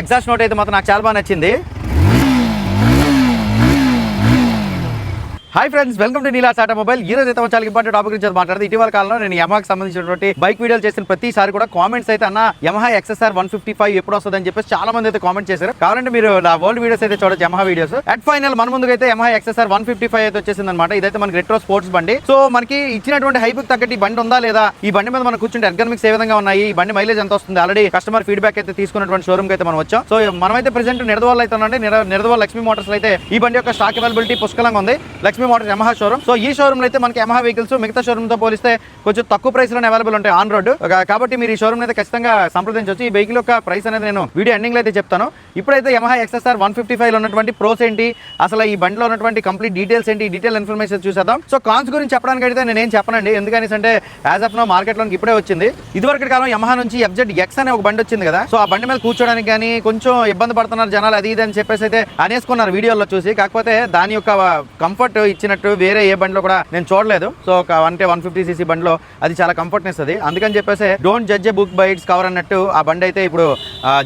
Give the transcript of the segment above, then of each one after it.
Exhaust note అయితే మాత్రం నాకు చాలా బాగా నచ్చింది. Hi friends welcome to Neela Tata mobile ఈ రోజు అయితే చాలా ఇంపార్టెంట్ టాపిక్ గురించి మాట్లాడుతుంది ఇటీవల కాలంలో నేను యమహాకి సంబంధించినటువంటి బైక్ వీడియోలు చేసిన ప్రతిసారి కూడా కామెంట్స్ అయితే అన్న Yamaha XSR one fifty five ఎప్పుడు వస్తుందని చెప్పేసి చాలా మంది అయితే కామెంట్ చేశారు. కావాలంటే మీరు నా వరల్డ్ వీడియోస్ అయితే చూడొచ్చు యమహా వీడియోస్ అట్ ఫైనల్ మన ముందుకు అయితే Yamaha XSR one fifty five అయితే వచ్చేసింది అనమాట ఇదైతే మనకి రెట్రో స్పోర్ట్స్ బండి. సో మనకి ఇచ్చినటువంటి హైప్ తగ్గట్టు ఈ బండి ఉందా లేదా? ఈ బండి మీద మనం కూర్చుంటే ఎర్గనమిక్స్ ఏ విధంగా ఉన్నాయి? ఈ బండి మైలేజ్ ఎంత వస్తుంది? ఆల్రెడీ కస్టమర్ ఫీడ్బ్యాక్ అయితే తీసుకున్నటువంటి షోరూమ్ అయితే మనం వచ్చాం. సో మనమైతే ప్రెసెంట్ నిడదవాళ్ళు అయితే ఉందండి నిడదవాళ్ళు లక్ష్మీ మోటార్స్ అయితే ఈ బండి యొక్క స్టాక్ అవైలబిలిటీ పుష్కలంగా ఉంది. Lakshmi motors Yamaha showroom. So ఈ షోరూమ్ అయితే మనకి యమహా వెహికల్స్ మిగతా షోరూమ్తో పోలిస్తే కొంచెం తక్కువ ప్రైస్లో అవైలబుల్ ఉంటాయి ఆన్ రోడ్ కాబట్టి మీరు ఈ షోరూమ్ అయితే ఖచ్చితంగా సంప్రదించవచ్చు. ఈ వెహికల్ యొక్క ప్రైస్ అనేది నేను వీడియో ఎండింగ్లో అయితే చెప్తాను. ఇప్పుడైతే యమహా ఎక్స్ఎస్ఆర్ వన్ ఫిఫ్టీ ఫైవ్లో ఉన్నటువంటి ప్రోస్ ఏంటి? అసలు ఈ బండిలో ఉన్నటువంటి కంప్లీట్ డీటెయిల్స్ ఏంటి? డీటెయిల్ ఇన్ఫర్మేషన్ చూసేద్దాం. సో కాన్స్ గురించి చెప్పడానికి అయితే నేను ఏం చెప్పనండి. ఎందుకని అంటే యాజ్ ఆఫ్ నో మార్కెట్లోకి ఇప్పుడే వచ్చింది. ఇదివరకు కాలం యమహా నుంచి ఎఫ్జెడ్ ఎక్స్ అనే ఒక బండి వచ్చింది కదా. సో ఆ బండి మీద కూర్చోడానికి కానీ కొంచెం ఇబ్బంది పడుతున్నారు జనాలు అది ఇది అని చెప్పేసి అయితే అనేసుకున్నారు వీడియోలో చూసి. కాకపోతే దాని యొక్క కంఫర్ట్ ఇచ్చినట్టు వేరే ఏ బండిలో కూడా నేను చూడలేదు. సో ఒక అంటే వన్ ఫిఫ్టీ సీసీ బండిలో అది చాలా కంఫర్ట్ ఇస్తుంది అందుకని చెప్పేసి don't judge book by its cover అన్నట్టు ఆ బండి అయితే ఇప్పుడు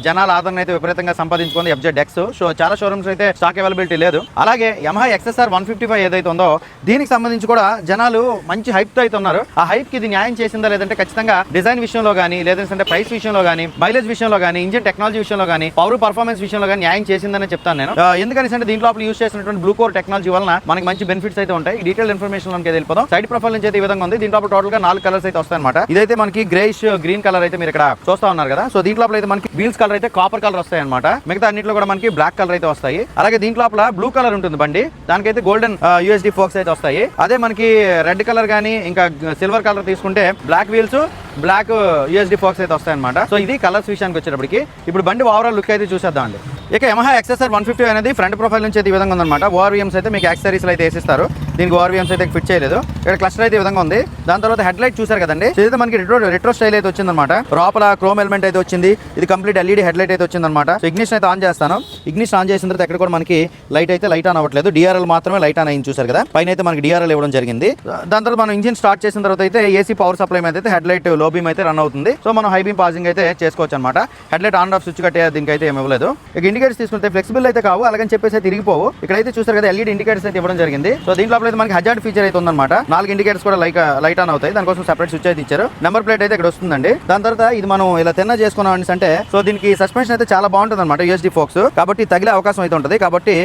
జనాల ఆదరణ అయితే విపరీతంగా సంపాదించుకుంది ఎఫ్జెడ్ ఎక్స్ సో చాలా షోరూమ్స్ అయితే స్టాక్ అవైలబిలిటీ లేదు. అలాగే Yamaha XSR one fifty five ఏదైతే ఉందో దీనికి సంబంధించి కూడా జనాలు మంచి హైప్తో అయితే ఉన్నారు. ఆ హైప్కి ఇది న్యాయం చేసిందా లేదంటే ఖచ్చితంగా డిజైన్ విషయంలో కానీ లేదంటే ప్రైస్ విషయంలో కానీ మైలేజ్ విషయంలో కానీ ఇంజిన్ టెక్నాలజీ విషయంలో కానీ పవర్ పర్ఫార్మెన్స్ విషయంలో కానీ న్యాయం చేసిందని చెప్తాను నేను. ఆ, ఎందుకని అంటే దీంట్లో యూస్ చేసినటువంటి బ్లూ కోర్ టెక్నాలజీ వలన మనకి మంచి బెనిఫిట్స్ అయితే ఉంటాయి. డీటెయిల్ ఇన్ఫర్మేషన్ మనకి వెళ్ళిపోదాం. సైడ్ ప్రొఫైల్ నుంచి అయితే ఈ విధంగా ఉంది. దీంట్లో టోటల్గా నాలుగు కలర్స్ అయితే వస్తాయి అనమాట ఇదైతే మనకి గ్రేష్ గ్రీన్ కలర్ అయితే మీరు ఇక్కడ చూస్తా ఉన్నారు కదా. సో దీంట్లో అయితే మనకి వీల్స్ కలర్ అయితే కాపర్ కలర్ వస్తాయి అనమాట మిగతా అన్నింటిలో కూడా మనకి బ్లాక్ కలర్ అయితే వస్తాయి. అలాగే దీంట్లో బ్లూ కలర్ ఉంటుంది బండి. దానికైతే గోల్డెన్ యూఎస్డి ఫోక్స్ అయితే వస్తాయి. అదే మనకి రెడ్ కలర్ కానీ ఇంకా సిల్వర్ కలర్ తీసుకుంటే black wheels black USD forks అయితే వస్తాయి అనమాట సో ఇది కలర్స్ విషయానికి వచ్చేటప్పటికి ఇప్పుడు బండి ఓవరాల్ లుక్ అయితే చూసేద్దాం అండి ఇక యమహా ఎక్సెసర్ వన్ ఫిఫ్టీ అనేది ఫ్రంట్ ప్రొఫైల్ నుంచి అయితే ఈ విధంగా ఉందన్నమాట. ఓఆర్వీఎంస్ అయితే మీకు యాక్సరీస్ అయితే వేసిస్తారు. దీనికి ఓఆర్వీఎంస్ అయితే ఫిట్ చేయలేదు. ఇక్కడ క్లస్టర్ అయితే ఈ విధంగా ఉంది. దాని తర్వాత హెడ్ లైట్ చూసారు కదండి ఇదైతే మనకి రెట్రో రెట్రో స్టైల్ అయితే వచ్చిందన్నమాట. లోపల క్రోమ్ ఎలిమెంట్ అయితే వచ్చింది. ఇది కంప్లీట్ ఎల్ఈడి హెడ్ లైట్ అయితే వచ్చిందన్నమాట. సో ఇగ్నిషన్ అయితే ఆన్ చేస్తాను. ఇగ్నిషన్ ఆన్ చేసిన తర్వాత ఎక్కడ కూడా మనకి లైట్ అయితే లైట్ ఆన్ అవ్వట్లేదు. డిఆర్ఎల్ మాత్రమే లైట్ ఆన్ అయింది చూసారు కదా? పైన అయితే మనకి డిఆర్ఎల్ ఇవ్వడం జరిగింది. దాని తర్వాత మనం ఇంజిన్ స్టార్ట్ చేసిన తర్వాత అయితే ఏసీ పవర్ సప్లై మీద అయితే హెడ్ లైట్లో బీమ్ అయితే రన్ అవుతుంది. సో మనం హై బీమ్ పాసింగ్ అయితే చేసుకోవచ్చు అనమాట head light on off switch కట్టే దీనికి అయితే ఏమి ఇవ్వలేదు. ఇక ఇండికేటర్స్ తీసుకుంటే ఫ్లెక్సిబుల్ అయితే కావు. అలాగని చెప్పేసి తిరిగిపోవు. ఇక్కడైతే చూసారు కదా ఎల్ఈడి ఇండికేటర్స్ అయితే ఇవ్వడం జరిగింది. సో దీంట్లో అయితే మనకి హజార్డ్ ఫీచర్ అయితే ఉందన్నమాట. నాలుగు ఇండికేటర్స్ కూడా లైక్ లైట్ ఆన్ అవుతాయి. దానికోసం సెపరేట్ స్విచ్ అయితే ఇచ్చారు. నెంబర్ ప్లేట్ అయితే ఇక్కడ వస్తుందండి. దాని తర్వాత ఇది మనం ఇలా తిన్న చేసుకున్నాం అంటే సో దీనికి సస్పెన్షన్ అయితే చాలా బాగుంటుంది అనమాట యూఎస్డి ఫోక్స్ కాబట్టి తగిలే అవకాశం అయితే ఉంటుంది. కాబట్టి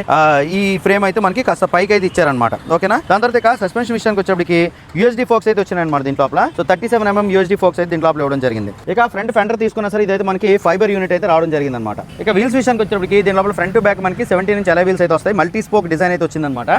ఈ ఫ్రేమ్ అయితే మనకి కాస్త పైకి అయితే ఇచ్చారనమాట ఓకేనా దాని తర్వాత ఇక సస్పెన్షన్ విషయానికి వచ్చేప్పటికి యూఎస్డి ఫోక్స్ అయితే వచ్చినాయన్నమాట దీని లోపల. So thirty seven MM USD forks అయితే దీంట్లో ఇవ్వడం జరిగింది. ఇక ఫ్రంట్ ఫెండర్ తీసుకున్నా సరే ఇదైతే మనకి ఫైబర్ యూనిట్ అయితే రావడం జరిగింది అనమాట ఇక వీల్స్ విషయానికి వచ్చేప్పటికి దీని లోపల ఫ్రంట్ బ్యాక్ మనకి సెవెంటీ నుంచి అలా వీల్స్ అయితే వస్తాయి. మల్టీ స్పోక్ డిజైన్ అయితే వచ్చిందన్నమాట.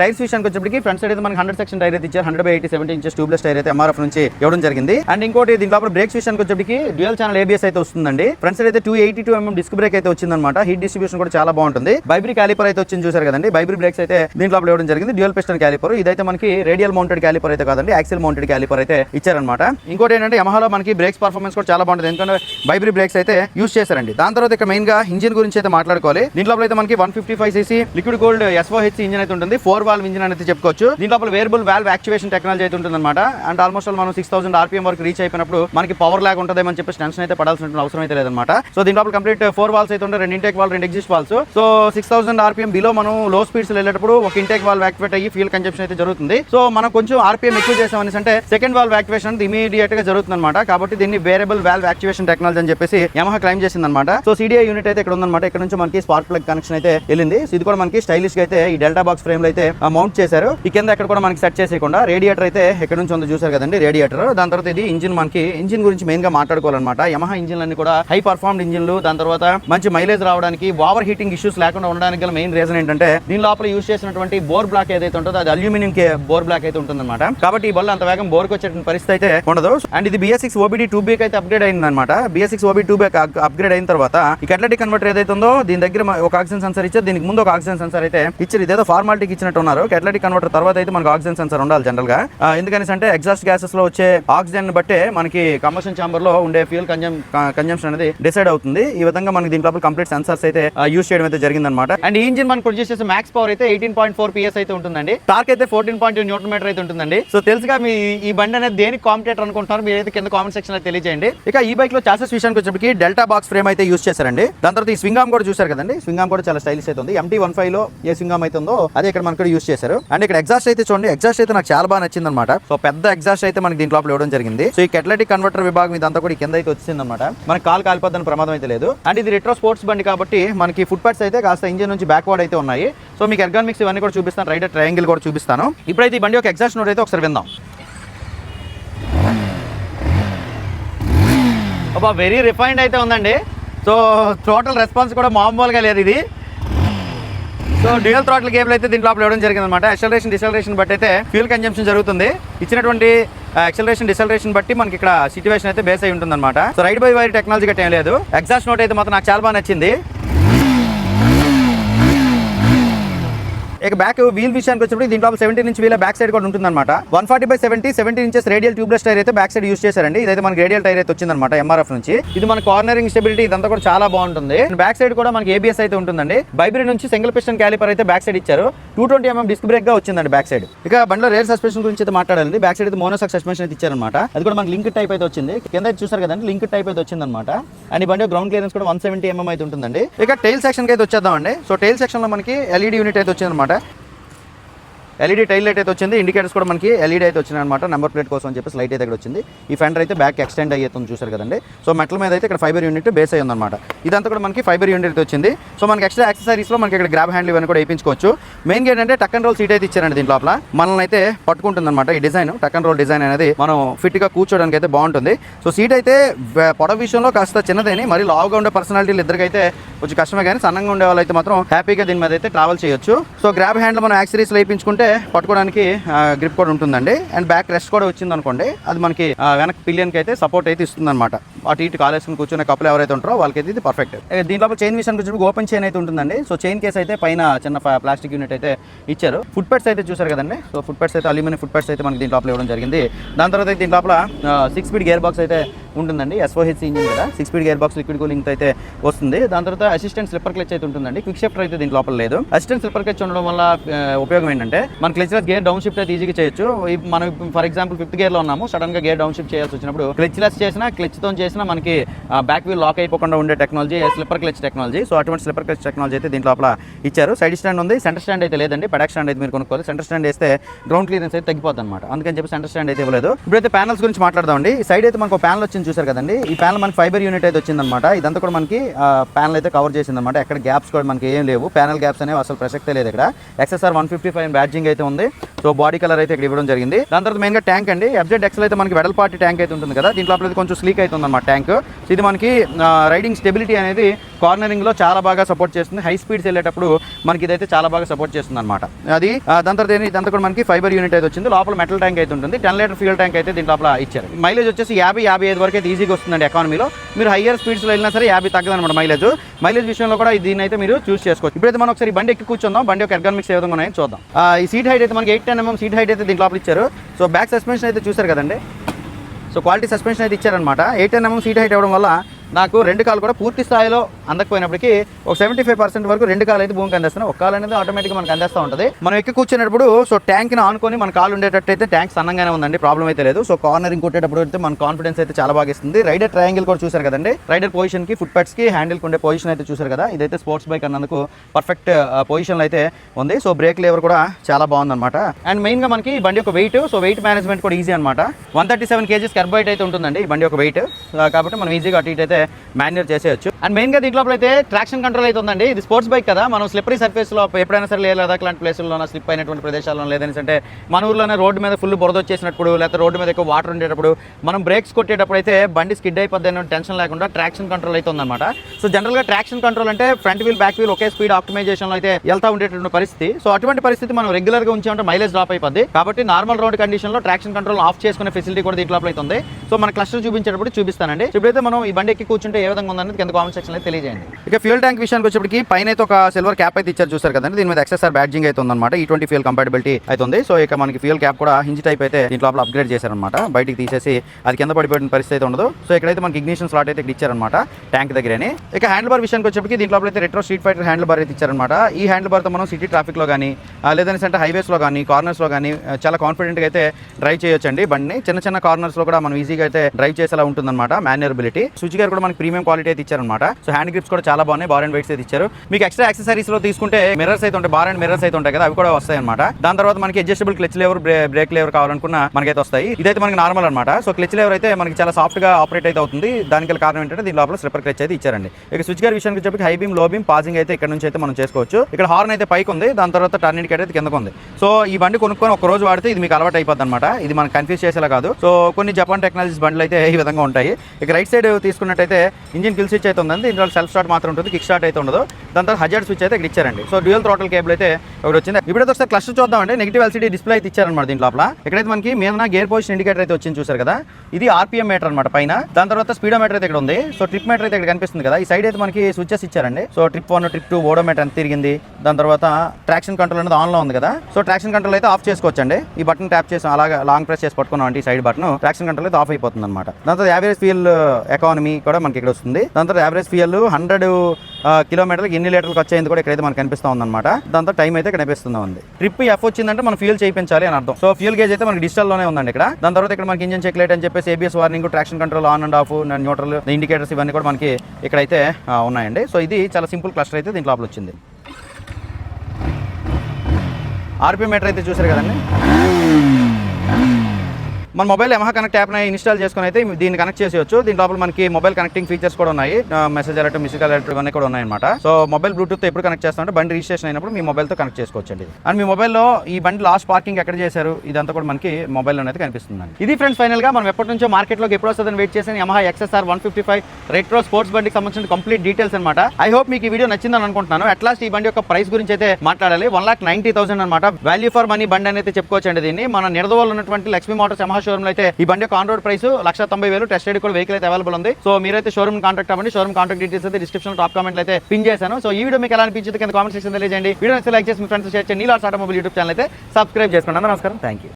టైర్స్ విషయానికి వచ్చేప్పటికి ఫ్రంట్ సైడ్ అయితే మనకి హండ్రెడ్ సెక్షన్ టైర్ అయితే ఇచ్చారు. Hundred by eighty seventy inches tubeless tyre అయితే ఎంఆర్ఎఫ్ నుంచి ఇవ్వడం జరిగింది. అండ్ ఇంకోటి దీని లోపల బ్రేక్స్ విషయానికి వచ్చేటికి డ్యూయల్ ఛానల్ ఏబిఎస్ అయితే వస్తుందండి. ఫ్రంట్ సైడ్ అయితే two eighty two mm disc brake అయితే వచ్చిందనమాట హీట్ డిస్ట్రిబ్యూషన్ కూడా చాలా బాగుంటుంది. బైబ్రీ క్యాలిపర్ అయితే వచ్చింది చూసారు కదండి. బైబ్రీ బ్రేక్స్ అయితే దీంట్లో ఇవ్వడం జరిగింది. Dual piston calliper. ఇదైతే మనకి రేడియల్ మౌంటెడ్ క్యాలిపర్ అయితే కాదండి. యాక్సిల్ మౌంటెడ్ క్యాలిపర్ అయితే ఇచ్చారనమాట ఇంకోటి ఏంటంటే యమహాలో మనకి బ్రేక్స్ పర్ఫార్మెన్స్ కూడా చాలా బాగుంటుంది. ఎందుకంటే బైబ్రీ బ్రేక్స్ అయితే యూస్ చేశారండి. దాని తర్వాత ఇక మెయిన్గా ఇంజిన్ గురించి అయితే మాట్లాడుకోవాలి. దీంట్లో అయితే మనకి one fifty five CC liquid cooled SOH engine అయితే ఉంటుంది. ఫోర్ వాల్వ్ ఇంజిన్ అనేది చెప్పుకోవచ్చు. దీంట్లో వేరియబుల్ వాల్వ్ యాక్టివేషన్ టెక్నాలజీ అయితే ఉంటుంది అనమాట అండ్ ఆల్మోస్ట్ మనం సిక్స్ థౌసండ్ ఆర్పీఎం వరకు రీచ్ అయిపోయినప్పుడు మనకి పవర్ లాగ్ ఉంటుందేమని చెప్పి టెన్షన్ అయితే పడాల్సిన అవసరం అయితే లేదనమాట సో దీంట్లో కంప్లీట్ ఫోర్ వాల్స్ అయితే ఉంటాయి రెండు ఇంటేక్ వాల్ రెండు exhaust valves so six thousand RPM below మనం లో స్పీడ్స్ వెళ్ళేటప్పుడు ఒక ఇంటేక్ వాల్వ్ యాక్టివేట్ అయ్యి ఫ్యూల్ కన్జంప్షన్ అయితే జరుగుతుంది. సో మనం కొంచెం ఆర్పీఎం ఎక్కువ చేసామని అంటే సెకండ్ వాల్వ్ యాక్టివేషన్ అనేది ఇమీడియట్గా జరుగుతుంది అనమాట కాబట్టి దీన్ని వేరియబుల్ వాల్వ్ యాక్టివేషన్ టెక్నాలజీ అని చెప్పేసి యమహా క్లైమ్ చేసింది అనమాట సో సిడిఐ యూనిట్ అయితే ఇక్కడ ఉందన్నమాట. ఇక్కడ నుంచి మనకి స్పార్క్ ప్లగ్ కనెక్షన్ అయితే వెళ్ళింది. సో ఇది కూడా మనకి స్టైలిష్గా అయితే ఈ డెల్టా బాక్స్ ఫ్రేమ్లో అయితే మౌంట్ చేశారు. ఈ కింద ఎక్కడ కూడా మనకి సెట్ చేసేయకుండా రేడియేటర్ అయితే ఎక్కడ నుంచి ఉందో చూసారు కదండి రేడియేటర్ దాని తర్వాత ఇది ఇంజిన్ మనకి ఇంజిన్ గురించి మెయిన్గా మాట్లాడుకోవాలన్నమాట. యమహా ఇంజిన్ అన్ని కూడా హై పర్ఫార్మ్డ్ ఇంజిన్లు. దాని తర్వాత మంచి మైలేజ్ రావడానికి ఓవర్ హీటింగ్ ఇష్యూస్ లేకుండా ఉండడానికి గల మెయిన్ రీజన్ ఏంటంటే దీని లోపల యూజ్ చేసినటువంటి బోర్ బ్లాక్ ఏదైతే ఉంటుందో అది అల్యూమినియం బోర్ బ్లాక్ అయితే ఉంటుందన్నమాట. కాబట్టి ఈ బల్ల అంత వేగం బోర్కి వచ్చే పరిస్థితి అయితే ఉండదు. అండ్ ఇది బిఎస్ సిక్స్ ఓబిడి టూ బీక్ అయితే అప్గ్రేడ్ అయింది అనమాట BS six OB two బీక్ upgrade అయిన తర్వాత ఈ కెటలటిక్ కన్వర్టర్ ఏదైతే ఉందో దీని దగ్గర ఒక ఆక్సిజన్ సెన్సర్ ఇచ్చారు. దీనికి ముందు ఒక ఆక్సిజన్ సెన్సర్ అయితే ఇచ్చారు. ఇదేదో ఫార్మాలిటీకి ఇచ్చినట్టు ఉన్నారు కెటలటిక్ కన్వర్టర్ కన్వర్టర్ తర్వాత అయితే మనకు ఆక్సిజన్ సెన్సర్ ఉండాలి జనరల్గా ఎందుకనేసి అంటే ఎగ్జాస్ట్ గ్యాసెస్లో వచ్చే ఆక్సిజన్ బట్టే మనకి కంబషన్ చాంబర్లో ఉండే ఫ్యూల్ కన్జమ్ కన్జంప్షన్ అనేది డిసైడ్ అవుతుంది. ఈ విధంగా మనకి దీంట్లో కంప్లీట్ సెన్సర్స్ అయితే యూస్ చేయడం అయితే జరిగిందనమాట అండ్ ఇంజిన్ మనకు ప్రొడ్యూస్ చేసే మ్యాక్స్ పవర్ అయితే ఎయిటీన్ పాయింట్ ఫోర్ పిఎస్ అయితే ఉంటుందండి. టార్క్ అయితే ఫోర్టీన్ పాయింట్ న్యూటన్ మీటర్ అయితే ఉంటుందండి. సో తెలుసుగా మీ ఈ బండి అనేది దేనికి కాంపిటేటర్ అనుకుంటున్నారు? మీరు అయితే కింద కామెంట్ సెక్షన్లో తెలియజేయండి. ఇక ఈ బైక్లో చాసెస్ విషయానికి వచ్చేప్పటికి డెల్టా బాక్స్ ఫ్రేమ్ అయితే యూస్ చేశారండి. దాని తర్వాత ఈ స్వింగ్ ఆమ్ కూడా చూసారు కదండి. స్వింగ్ ఆమ్ కూడా చాలా స్టైలిష్ అయితే ఉంది. ఎంటీ వన్ ఫైవ్లో ఏ స్వింగ్ ఆమ్ అయితే ఉందో అదే ఇక్కడ మనకు యూస్ చేశారు. అండ్ ఇక్కడ ఎగ్జాస్ట్ అయితే చూడండి. ఎగ్జాస్ట్ అయితే నాకు చాలా బాగా నచ్చింది అనమాట సో పెద్ద ఎగ్జాస్ట్ అయితే మనకి దీంట్లో ఇవ్వడం జరిగింది. సో ఈ కెటలెటిక్ కన్వర్టర్ విభాగం ఇదంతా కూడా కింద అయితే వచ్చింది అనమాట మనకి కాల్ కాలిపోద్దని ప్రమాదం అయితే లేదు. అండ్ ఇది రిట్రో స్పోర్ట్స్ బండి కాబట్టి మనకి ఫుట్ ప్యాడ్స్ అయితే కాస్త ఇంజిన్ నుంచి బ్యాక్వర్డ్ అయితే ఉన్నాయి. సో మీకు ఎర్గానిక్స్ ఇవన్నీ కూడా చూపిస్తాను. రైడర్ ట్రయాంగిల్ కూడా చూపిస్తాను. ఇప్పుడైతే ఈ బండి ఒక ఎగ్జాస్ట్ నోట్ అయితే ఒకసారి విందాం. అబ్బా వెరీ రిఫైన్డ్ అయితే ఉందండి. సో టోటల్ రెస్పాన్స్ కూడా మామూలుగా లేదు ఇది. సో డ్యూయల్ థ్రాట్ల కేబుల్ అయితే దీంట్లో ఇవ్వడం జరిగింది అనమాట ఎక్సలరేషన్ డిసలరేషన్ బట్టి అయితే ఫ్యూల్ కన్జంప్షన్ జరుగుతుంది. ఇచ్చినటువంటి ఎక్సలరేషన్ డిసలరేషన్ బట్టి మనకి ఇక్కడ సిచ్యువేషన్ అయితే బేస్ అయి ఉంటుంది అనమాట so ride by wire technology గట్ట ఏం లేదు. ఎగ్జాస్ట్ నోట్ అయితే మాత్రం నాకు చాలా బాగా నచ్చింది. ఇక బ్యాక్ వీల్ విషయానికి వచ్చినప్పుడు దీంట్లో సెవెంటీ నుంచి వీళ్ళ బ్యాక్ సైడ్ కూడా ఉంటుందన్నమాట. One forty by seventy seventy inches radial tubeless tyre అయితే బ్యాక్ సైడ్ యూస్ చేశారండి. ఇదైతే మనకి రేడియల్ టైర్ అయితే వచ్చిందన్నమాట ఎంఆర్ఎఫ్ నుంచి. ఇది మన కార్నరింగ్ స్టెబిలిటీ ఇదంతా కూడా చాలా బాగుంటుంది. బ్యాక్ సైడ్ కూడా మనకి ఏబిఎస్ అయితే ఉంటుందండి. బైబ్రి నుంచి సింగిల్ పిస్టన్ క్యాలిపర్ అయితే బ్యాక్ సైడ్ ఇచ్చారు. టూ ట్వంటీ ఎంఎం డిస్క్ బ్రేక్గా వచ్చిందండి బ్యాక్ సైడ్ ఇక బండిలో రేర్ సస్పెన్షన్ గురించి అయితే మాట్లాడాలి బ్యాక్ సైడ్ అయితే మోనోసాక్ సస్పెన్షన్ అయితే ఇచ్చారనమాట అది కూడా మనకి లింక్ టైప్ అయితే వచ్చింది. కింద చూసారు కదండి లింక్ టైప్ అయితే వచ్చిందన్నమాట. అండ్ ఈ బండి గ్రౌండ్ క్లియరెన్స్ కూడా వన్ సెవెంటీ ఎంఎం అయితే ఉంటుందండి. ఇక టైల్ సెక్షన్కి అయితే వచ్చేద్దామండి. సో టైల్ సెక్షన్లో మనకి ఎల్ఈడి యూనిట్ అయితే వచ్చిందన్నమాట ఎల్ఈడి టైల్ లైట్ అయితే వచ్చింది. ఇండికేటర్స్ కూడా మనకి ఎల్ఈడి అయితే వచ్చింది అనమాట నెంబర్ ప్లేట్ కోసం అని చెప్పేసి లైట్ అయితే ఇక్కడ వచ్చింది. ఈ ఫెండర్ అయితే బ్యాక్ ఎక్స్టెండ్ అయ్యేతుంది చూసారు కదండి. సో మెటల్ మీద అయితే ఇక్కడ ఫైబర్ యూనిట్ బేస్ అయ్యి ఉందన్నమాట. ఇదంతా కూడా మనకి ఫైబర్ యూనిట్ అయితే వచ్చింది. సో మనకి ఎక్స్ట్రా యాక్సెసరీస్లో మనకి ఇక్కడ గ్రాబ్ హ్యాండిల్ ఇవన్నీ కూడా వేయించుకోవచ్చు. మెయిన్ గేట్ అంటే టక్ అండ్ రోల్ సీట్ అయితే ఇచ్చారండి దీని లోపల మనల్ని అయితే పట్టుకుంటుంది అనమాట ఈ డిజైన్. టక్ అండ్ రోల్ డిజైన్ అనేది మనం ఫిట్గా కూర్చోడానికి అయితే బాగుంటుంది. సో సీట్ అయితే పొడవ పొడవు విషయంలో కాస్త చిన్నదని మరి లావుగా ఉండే పర్సనాలిటీలు ఇద్దరికైతే కొంచెం కష్టమే కానీ సన్నంగా ఉండే వాళ్ళు అయితే మాత్రం హ్యాపీగా దీని మీద అయితే ట్రావెల్ చేయొచ్చు. సో గ్రాబ్ హ్యాండ్ మనం యాక్సరీస్ వేయించుకుంటే పట్టుకోవడానికి గ్రిప్ కూడా ఉంటుందండి. అండ్ బ్యాక్ రెస్ట్ కూడా వచ్చింది అనుకోండి అది మనకి వెనక్కి వెనక అయితే సపోర్ట్ అయితే ఇస్తుంది అనమాట అటు ఇటు కాలేసుకుని కూర్చునే కప్పులు ఎవరైతే ఉంటారో వాళ్ళకైతే ఇది పర్ఫెక్ట్ దీంట్లో చైన్ విషయానికి వచ్చినప్పుడు ఓపెన్ చైన్ అయితే ఉంటుందండి. సో చైన్ కేస్ అయితే పైన చిన్న ప్లాస్టిక్ యూనిట్ అయితే ఇచ్చారు. ఫుట్ ప్యాడ్స్ అయితే చూసారు కదండి. సో ఫుట్ ప్యాడ్స్ అయితే అల్యూమినియం ఫుట్ ప్యాడ్స్ అయితే మనకి దీంట్లో ఇవ్వడం జరిగింది. దాని తర్వాత అయితే దీని లోపల సిక్స్ స్పీడ్ గేర్ బాక్స్ అయితే ఉంటుందండి. ఎస్ఓహెచ్ ఇంజిన్ కదా. Six speed gear box liquid cooling అయితే వస్తుంది. దాని తర్వాత అసిస్టెంట్ స్లిప్పర్ క్లచ్ అయితే ఉంటుందండి. క్విక్ షిఫ్టర్ అయితే దీని లోపల లేదు. అసిస్టెంట్ స్లిప్పర్ క్లచ్ ఉండడం వల్ల ఉపయోగం ఏంటంటే మన క్లచ్ గేర్ డౌన్ షిఫ్ట్ అయితే ఈజీగా చేయొచ్చు. మనం ఫర్ ఎగ్జాంపుల్ ఫిఫ్త్ గేర్లో ఉన్నాము. సడన్గా గేర్ డౌన్ షిఫ్ట్ చేయాల్సి వచ్చినప్పుడు క్లచ్ లెస్ చేసినా క్లచ్తో చేసినా మనకి బ్యాక్ వీల్ లాక్ అయిపోకుండా ఉండే technology slipper clutch technology so అటువంటి స్లిప్పర్ క్లచ్ టెక్నాలజీ అయితే దీని లోపల ఇచ్చారు. సైడ్ స్టాండ్ ఉంది. సెంటర్ స్టాండ్ అయితే లేదండి. పెడాక్ స్టాండ్ అయితే మీరు కొనుక్కోవాలి. సెంటర్ స్టాండ్ వేస్తే గ్రౌండ్ క్లియరెన్స్ అయితే తగ్గిపోతుంది అనమాట అందుకని చెప్పి సెంటర్ స్టాండ్ అయితే ఇవ్వలేదు. ఇప్పుడైతే ప్యానల్స్ గురించి మాట్లాడదామండి. సైడ్ అయితే మనకు ప్యానల్ వచ్చింది చూసారు కదండి. ఈ ప్యానల్ మనకి ఫైబర్ యూనిట్ అయితే వచ్చిందనమాట ఇదంతా కూడా మనకి ప్యానల్ అయితే కవర్ చేసిందనమాట ఎక్కడ గ్యాప్స్ కూడా మనకి ఏం లేవు. ప్యానల్ గ్యాప్స్ అనేవి అసలు ప్రసక్తే లేదు ఇక్కడ. XSR one fifty five badging అయితే ఉంది. సో బాడీ కలర్ అయితే ఇక్కడ ఇవ్వడం జరిగింది. దాని తర్వాత మెయిన్గా ట్యాంక్ అండి. ఎఫ్జెడ్ ఎక్స్ అయితే మనకి వెడల్పాటి ట్యాంక్ అయితే ఉంటుంది కదా. దీంట్లో అయితే కొంచెం స్లీక్ అయితే ఉందన్నమాట ట్యాంక్. ఇది మనకి రైడింగ్ స్టెబిలిటీ అనేది కార్నరింగ్లో చాలా బాగా సపోర్ట్ చేస్తుంది. హై స్పీడ్స్ వెళ్ళేటప్పుడు మనకి ఇదైతే చాలా బాగా సపోర్ట్ చేస్తుంది అనమాట అది ఆ, దాని తర్వాత ఇదంతా కూడా మనకి ఫైబర్ యూనిట్ అయితే వచ్చింది. లోపల మెటల్ ట్యాంక్ అయితే ఉంటుంది. టెన్ లీటర్ ఫ్యూల్ ట్యాంక్ అయితే దీని లోపల ఇచ్చారు. మైలేజ్ వచ్చేసి యాభై యాభై ఐదు వరకు అయితే ఈజీగా వస్తుందండి ఎకానమీలో మీరు హయ్యర్ స్పీడ్స్లో వెళ్ళినా సరే యాభై తగ్గదనమాట మైలేజ్ మైలేజ్ విషయంలో కూడా దీన్ని అయితే మీరు చూస్ చేసుకోవచ్చు. ఇప్పుడైతే మనం ఒకసారి బండి ఎక్కి కూర్చుందాం. బండి యొక్క ఎర్గానిక్స్ ఏ విధంగా ఉన్నాయో చూద్దాం. ఈ సీట్ హైట్ అయితే మనకి eight ten mm seat height అయితే దీని లోపల ఇచ్చారు. సో బ్యాక్ సస్పెన్షన్ అయితే చూసారు కదండి. సో క్వాలిటీ సస్పెన్షన్ అయితే ఇచ్చారనమాట eight ten mm seat height అవ్వడం వల్ల నాకు రెండు కాలు కూడా పూర్తి స్థాయిలో అందకపోయినప్పటికీ ఒక సెవెంటీ ఫైవ్ పర్సెంట్ వరకు రెండు కాలు అయితే భూమికి అందిస్తున్నాయి ఒక కాలు అనేది ఆటోమేటిక్గా మనకు అందేస్తూ ఉంటుంది. మనం ఎక్కి కూర్చునేటప్పుడు సో ట్యాంక్ని ఆనుకొని మన కాలు ఉండేటట్టు అయితే ట్యాంక్ సన్నంగానే ఉందండి ప్రాబ్లం అయితే లేదు. సో కార్నరింగ్ కొట్టేటప్పుడు అయితే మన కాన్ఫిడెన్స్ అయితే చాలా బాగా ఇస్తుంది. రైడర్ ట్రయాంగిల్ కూడా చూసారు కదండి? రైడర్ పొజిషన్కి ఫుట్ ప్యాడ్స్కి హ్యాండిల్ ఉండే పొజిషన్ అయితే చూసారు కదా? ఇదైతే స్పోర్ట్స్ బైక్ అన్నందుకు పర్ఫెక్ట్ పొజిషన్ uh, అయితే ఉంది. సో బ్రేక్ లేవర్ కూడా చాలా బాగుందన్నమాట. అండ్ మెయిన్గా మనకి ఈ బండి యొక్క వెయిట్ సో వెయిట్ మేనేజ్మెంట్ కూడా ఈజీ అనమాట one thirty seven kgs kerb weight అయితే ఉంటుందండి ఈ బండి యొక్క వెయిట్ uh, కాబట్టి మనం ఈజీగా అటు ఇటు అయితే మాన్యువల్ చేసేయచ్చు. అండ్ మెయిన్గా దీంట్లో అయితే ట్రాక్షన్ కంట్రోల్ అయితే ఉందండి. ఇది స్పోర్ట్స్ బైక్ కదా. మనం స్లిప్పరీ సర్ఫేస్లో ఎప్పుడైనా సరే లేదా అలాంటి ప్లేసుల్లో స్లిప్ అయినటువంటి ప్రదేశాల్లో లేదని అంటే మన ఊర్లోనే రోడ్డు మీద ఫుల్ బురద వచ్చేసినప్పుడు లేకపోతే రోడ్డు మీద ఎక్కువ వాటర్ ఉండేటప్పుడు మనం బ్రేక్స్ కొట్టేటప్పుడు అయితే బండి స్కిడ్ అయిపోద్ది టెన్షన్ లేకుండా ట్రాక్షన్ కంట్రోల్ అయితే ఉందన్నమాట. సో జనరల్గా ట్రాక్షన్ కంట్రోల్ అంటే ఫ్రంట్ వీల్ బ్యాక్ వీల్ ఒకే స్పీడ్ ఆప్టిమైజేషన్లో అయితే వెళ్తా ఉండేటువంటి పరిస్థితి. సో అటువంటి పరిస్థితి మనం రెగ్యులర్గా ఉంచామంటే మైలేజ్ డ్రాప్ అయిపోద్ది. కాబట్టి నార్మల్ రోడ్ కండిషన్లో ట్రాక్షన్ కంట్రోల్ ఆఫ్ చేసుకునే ఫెసిలిటీ కూడా దీంట్లో అయితే ఉంది సో మన క్లస్టర్ చూపించేటప్పుడు చూపిస్తానండి. ఇప్పుడైతే మనం ఈ బండి ఎక్కి కూర్చుంటే ఏ విధంగా ఉందనేది కింద కామెంట్ సెక్షన్ తెలియజేయండి. ఇక ఫ్యూల్ ట్యాంక్ విషయానికి వచ్చేప్పటికి పైన అయితే ఒక సిల్వర్ క్యాప్ అయితే ఇచ్చారు చూసారు కదండి. దీని మీద ఎక్సెస్ఆర్ బ్యాడ్జింగ్ అయితే ఉందన్నమాట. ఈ ట్వంటీ ఫ్యూల్ కంపాటబిలిటీ అయితే ఉంది. సో ఇక మనకి ఫ్యూల్ క్యాప్ కూడా హింజ్ టైప్ అయితే దీంట్లో లోపల అప్గ్రేడ్ చేశారనమాట బయటికి తీసేసి అది కింద పడిపోయిన పరిస్థితి అయితే ఉండదు. సో ఇక్కడైతే మనకి ఇగ్నిషన్ స్లాట్ అయితే ఇక్కడ ఇచ్చారనమాట ట్యాంక్ దగ్గరని. ఇక హ్యాండిల్ బార్ విషయానికి వచ్చేప్పటికి దీంట్లో అయితే retro street fighter handle bar అయితే ఇచ్చారనమాట ఈ హ్యాండిల్ బార్తో మనం సిటీ ట్రాఫిక్లో కానీ లేదని అంటే హైవేస్లో కానీ కార్నర్స్లో కానీ చాలా కాన్ఫిడెంట్గా అయితే డ్రైవ్ చేయొచ్చండి. బండిని చిన్న చిన్న కార్నర్స్లో కూడా మనం ఈజీగా అయితే డ్రైవ్ చేసేలా ఉంటుందన్నమాట. మాన్యువరబిలిటీ స్విచ్ గారు కూడా మనకి ప్రీమియం క్వాలిటీ అయితే ఇచ్చారనమాట సో హ్యాండ్ గ్రిప్స్ కూడా చాలా బాగున్నాయి. బార్ అండ్ వెయిట్స్ అయితే ఇచ్చారు. మీకు ఎక్స్ట్రా యాక్సెసరీస్లో తీసుకుంటే మిర్రర్స్ అయితే ఉంటాయి. బార్ అండ్ మిర్రర్స్ అయితే ఉంటాయి కదా అవి కూడా వస్తాయి అనమాట దాని తర్వాత మనకి adjustable clutch lever brake lever కావాలనుకున్న మనకైతే వస్తాయి. ఇదైతే మనకి నార్మల్ అనమాట సో క్లచ్ లేవర్ అయితే మనకి చాలా సాఫ్ట్గా ఆపరేట్ అయితే అవుతుంది. దానికి కారణం ఏంటంటే దీని లోపల స్లిపర్ క్లచ్ అయితే ఇచ్చారండి. ఇక స్విచ్ గారి విషయానికి చెప్పి హై బీమ్లో బీమ్ పాసింగ్ అయితే ఇక్కడ నుంచి అయితే మనం చేసుకోవచ్చు. ఇక్కడ హార్న్ అయితే పైకి ఉంది. దాని తర్వాత టర్న్ ఇండికేటర్ అయితే కిందకు ఉంది. సో ఈ బండి కొనుక్కొని ఒక రోజు వాడితే ఇది మీకు అలవాటు అయిపోద్ది అనమాట ఇది మనకు కన్ఫ్యూజ్ చేసేలా కాదు. సో కొన్ని జపాన్ టెక్నాలజీస్ బండ్లు అయితే ఈ విధంగా ఉంటాయి. ఇక రైట్ సైడ్ తీసుకున్నట్టయితే ఇంజిన్ కిల్ స్విచ్ అయితే ఉందండి. దీంట్లో సెల్ఫ్ స్టార్ట్ మాత్రం ఉంటుంది. కిక్ స్టార్ట్ అయితే ఉండదు. దాని తర్వాత హజార్డ్ స్విచ్ అయితే ఇక్కడ ఇచ్చారండి. సో డ్యూయల్ థ్రోటల్ కేబుల్ అయితే ఒకటి వచ్చింది. ఇప్పుడైతే ఒకసారి క్లస్టర్ చూద్దామండి. నెగిటివ్ ఎల్సీడీ డిస్ప్లే అయితే ఇచ్చారనమాట దీని లోపల. ఇక్కడైతే మనకి మీద గేర్ పొజిషన్ ఇండికేటర్ అయితే వచ్చింది చూసారు కదా. ఇది ఆర్పిఎం మీటర్ అనమాట పైన. దాని తర్వాత స్పీడో మీటర్ అయితే ఇక్కడ ఉంది. సో ట్రిప్ మీటర్ అయితే ఇక్కడ కనిపిస్తుంది కదా. ఈ సైడ్ అయితే మనకి స్విచ్చెస్ ఇచ్చారండి. So trip one trip two odometer అంత తిరిగింది. దాని తర్వాత ట్రాక్షన్ కంట్రోల్ అనేది ఆన్లో ఉంది కదా. సో ట్రాక్షన్ కంట్రోల్ అయితే ఆఫ్ చేసుకోవచ్చండి. ఈ బటన్ ట్యాప్ చేసి అలాగే లాంగ్ ప్రెస్ చేసి పట్టుకున్నాం అంటే ఈ సైడ్ బటన్ ట్రాక్షన్ కంట్రోల్ అయితే ఆఫ్ అయిపోతుంది అనమాట దాని తర్వాత యావరేజ్ ఫ్యూయల్ ఎకానమీ కూడా మనకి ఇక్కడ వస్తుంది. దాని తర్వాత యావరేజ్ ఫ్యూయల్ హండ్రెడ్ కిలోమీటర్లకు ఎన్ని లీటర్లకు వచ్చేందుకు కూడా ఇక్కడైతే మనకు కనిపిస్తూ ఉందన్నమాట. దాంతో టైం అయితే కనిపిస్తుంది ఉంది. ట్రిప్ ఎఫ్ వచ్చిందంటే మనం ఫ్యూల్ చేయించాలి అని అర్థం. సో ఫ్యూల్ గేజ్ అయితే మనకి డిజిటల్లోనే ఉందండి ఇక్కడ. దాని తర్వాత ఇక్కడ మనకి ఇంజన్ చెక్ లైట్ అని చెప్పేసి ABS warning traction control on and off neutral indicators ఇవన్నీ కూడా మనకి ఇక్కడైతే ఉన్నాయండి. సో ఇది చాలా సింపుల్ క్లస్టర్ అయితే దీంట్లో లోపల వచ్చింది. ఆర్పీ మీటర్ అయితే చూసారు కదండి? మన మొబైల్ యమహా కనెక్ట్ యాప్ని ఇన్స్టాల్ చేసుకుని అయితే దీన్ని కనెక్ట్ చేసేయచ్చు. దీని లోపల మనకి మొబైల్ కనెక్టింగ్ ఫీచర్స్ కూడా ఉన్నాయి. మెసేజ్ అలర్ట్ మిస్ అలర్ట్ ఇవన్నీ కూడా ఉన్నాయన్నమాట. సో మొబైల్ బ్లూటూత్ ఎప్పుడు కనెక్ట్ చేస్తామంటే బండి రిజిస్ట్రేషన్ అయినప్పుడు మీ మొబైల్తో కనెక్ట్ చేసుకోవచ్చు అండి అండ్ మీ మొబైల్లో ఈ బండి లాస్ట్ పార్కింగ్ ఎక్కడ చేశారు? ఇదంతా కూడా మనకి మొబైల్లో అయితే కనిపిస్తుంది ఇది ఫ్రెండ్స్ ఫైనల్గా మనం ఎప్పటి నుంచో మార్కెట్లోకి ఎప్పుడు వస్తుందని వెయిట్ చేసిన Yamaha XSR one fifty five retro sports బండికి సంబంధించిన కంప్లీట్ డీటెయిల్స్ అనమాట ఐ హోప్ మీకు ఈ వీడియో నచ్చిందని అనుకుంటున్నాను. అట్లాస్ట్ ఈ బండి యొక్క ప్రైస్ గురించి అయితే మాట్లాడాలి. వన్ లాక్ నైన్టీ థౌసండ్ అనమాట వాల్యూ ఫర్ మనీ బండి అనేది చెప్పుకోవచ్చండి చెప్పుకోవచ్చు అండి దీన్ని. మన నిడదవోలు ఉన్నటువంటి లక్ష్మీ మోటార్స్ యమహా షోరూమ్ అయితే ఈ బండి యొక్క ఆన్ రోడ్ ప్రైస్ లక్ష తొంభై వేలు. టెస్ట్ రైడ్ కూడా వెహికల్ అయితే అవైలబుల్ ఉంది. సో మీరైతే షోరూమ్ కాంటాక్ట్ అవ్వండి. షోరూమ్ కాంటాక్ట్ డీటెయిల్స్ అయితే డిస్క్రిప్షన్ టాప్ కామెంట్ అయితే పిన్ చేశాను. సో ఈ వీడియో మీకు ఎలా అనిపించింది కింద కామెంట్ సెక్షన్ తెలియజేయండి. వీడియో లైక్ చేసి మీ ఫ్రెండ్స్ షేర్ చేయండి. నీలాస్ ఆటోమొబైల్ యూట్యూబ్ ఛానల్ అయితే సబ్స్క్రైబ్ చేసుకోండి. నమస్కారం. Thank you